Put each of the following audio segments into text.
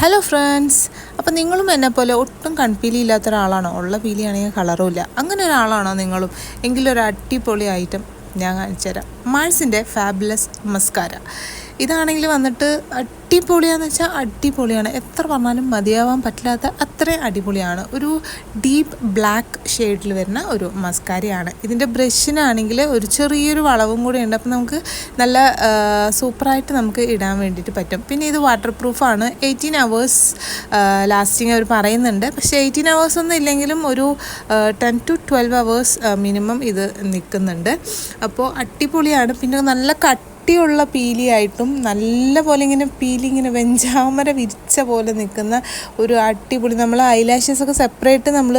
Hello friends അപ്പോൾ നിങ്ങളും എന്നെ പോലെ ഒട്ടും കൺപീലി ഇല്ലാത്ത ഒരാളാണോ? ഉള്ള പീലിയാണെങ്കിൽ കളറും ഇല്ല. അങ്ങനെ ഒരാളാണോ നിങ്ങളും? എങ്കിലൊരു അടിപൊളി ഐറ്റം ഞാൻ കാണിച്ചു തരാം മാൾസിന്റെ ഫാബുലസ് മസ്കാര ഇതാണെങ്കിൽ വന്നിട്ട് അടിപൊളിയാന്ന് വെച്ചാൽ അടിപൊളിയാണ്. എത്ര പറഞ്ഞാലും മതിയാവാൻ പറ്റില്ലാത്ത അത്രയും അടിപൊളിയാണ്. ഒരു ഡീപ്പ് ബ്ലാക്ക് ഷെയ്ഡിൽ വരുന്ന ഒരു മസ്കാരിയാണ്. ഇതിന്റെ ബ്രഷിനാണെങ്കിൽ ഒരു ചെറിയൊരു വളവും കൂടി ഉണ്ട്. അപ്പോൾ നമുക്ക് നല്ല സൂപ്പറായിട്ട് നമുക്ക് ഇടാൻ വേണ്ടിയിട്ട് പറ്റും. പിന്നെ ഇത് വാട്ടർ പ്രൂഫാണ് എയ്റ്റീൻ അവേഴ്സ് ലാസ്റ്റിങ് അവർ പറയുന്നുണ്ട്. പക്ഷേ എയ്റ്റീൻ അവേഴ്സ് ഒന്നും ഇല്ലെങ്കിലും ഒരു ten to twelve hours minimum ഇത് നിൽക്കുന്നുണ്ട്. അപ്പോൾ അടിപൊളിയാണ്. പിന്നെ നല്ല കട്ട് കട്ടിയുള്ള പീലിയായിട്ടും നല്ല പോലെ ഇങ്ങനെ പീലി ഇങ്ങനെ വെഞ്ചാമര വിരിച്ച പോലെ നിൽക്കുന്ന ഒരു അടിപൊളി നമ്മൾ ഐലാഷസ് ഒക്കെ സെപ്പറേറ്റ് നമ്മൾ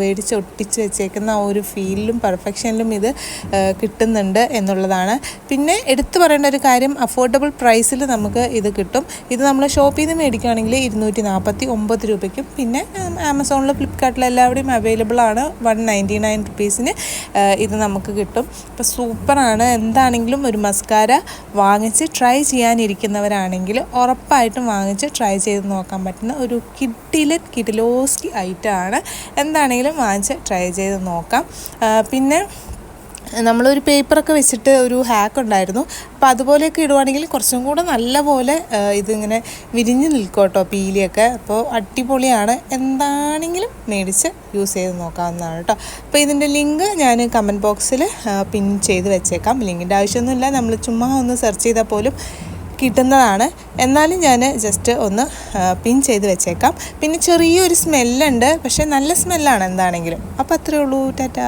മേടിച്ച് ഒട്ടിച്ച് വെച്ചേക്കുന്ന ആ ഒരു ഫീലിലും പെർഫെക്ഷനിലും ഇത് കിട്ടുന്നുണ്ട് എന്നുള്ളതാണ്. പിന്നെ എടുത്തു പറയേണ്ട ഒരു കാര്യം അഫോർഡബിൾ പ്രൈസിൽ നമുക്ക് ഇത് കിട്ടും. ഇത് നമ്മൾ ഷോപ്പിൽ നിന്ന് മേടിക്കുകയാണെങ്കിൽ ഇരുന്നൂറ്റി നാൽപ്പത്തി ഒമ്പത് രൂപയ്ക്കും. പിന്നെ ആമസോണിൽ ഫ്ലിപ്കാർട്ടിൽ എല്ലാവിടെയും അവൈലബിൾ ആണ്. വൺ നയന്റി നയൻ റുപ്പീസിന് ഇത് നമുക്ക് കിട്ടും. അപ്പോൾ സൂപ്പറാണ് എന്താണെങ്കിലും ഒരു മസ്കാര വാങ്ങിച്ച് ട്രൈ ചെയ്യാനിരിക്കുന്നവരാണെങ്കിൽ ഉറപ്പായിട്ടും വാങ്ങിച്ച് ട്രൈ ചെയ്ത് നോക്കാൻ പറ്റുന്ന ഒരു കിഡിലൻ കിഡിലോസ്കി ഐറ്റമാണ് എന്താണെങ്കിലും വാങ്ങിച്ച് ട്രൈ ചെയ്ത് നോക്കാം. പിന്നെ നമ്മളൊരു പേപ്പറൊക്കെ വെച്ചിട്ട് ഒരു ഹാക്ക് ഉണ്ടായിരുന്നു. അപ്പോൾ അതുപോലെയൊക്കെ ഇടുവാണെങ്കിൽ കുറച്ചും കൂടെ നല്ല പോലെ ഇതിങ്ങനെ വിരിഞ്ഞ് നിൽക്കും കേട്ടോ പീലിയൊക്കെ. അപ്പോൾ അടിപൊളിയാണ്. എന്താണെങ്കിലും മേടിച്ച് യൂസ് ചെയ്ത് നോക്കാവുന്നതാണ് കേട്ടോ. അപ്പോൾ ഇതിന്റെ ലിങ്ക് ഞാൻ കമന്റ് ബോക്സിൽ പിൻ ചെയ്ത് വെച്ചേക്കാം. ലിങ്കിന്റെ ആവശ്യമൊന്നുമില്ല. നമ്മൾ ചുമ്മാ ഒന്ന് സെർച്ച് ചെയ്താൽ പോലും കിട്ടുന്നതാണ്. എന്നാലും ഞാൻ ജസ്റ്റ് ഒന്ന് പിൻ ചെയ്ത് വെച്ചേക്കാം. പിന്നെ ചെറിയൊരു സ്മെല്ലുണ്ട്. പക്ഷേ നല്ല സ്മെല്ലാണ് എന്താണെങ്കിലും. അപ്പോൾ അത്രയേ ഉള്ളൂ. ടാറ്റ.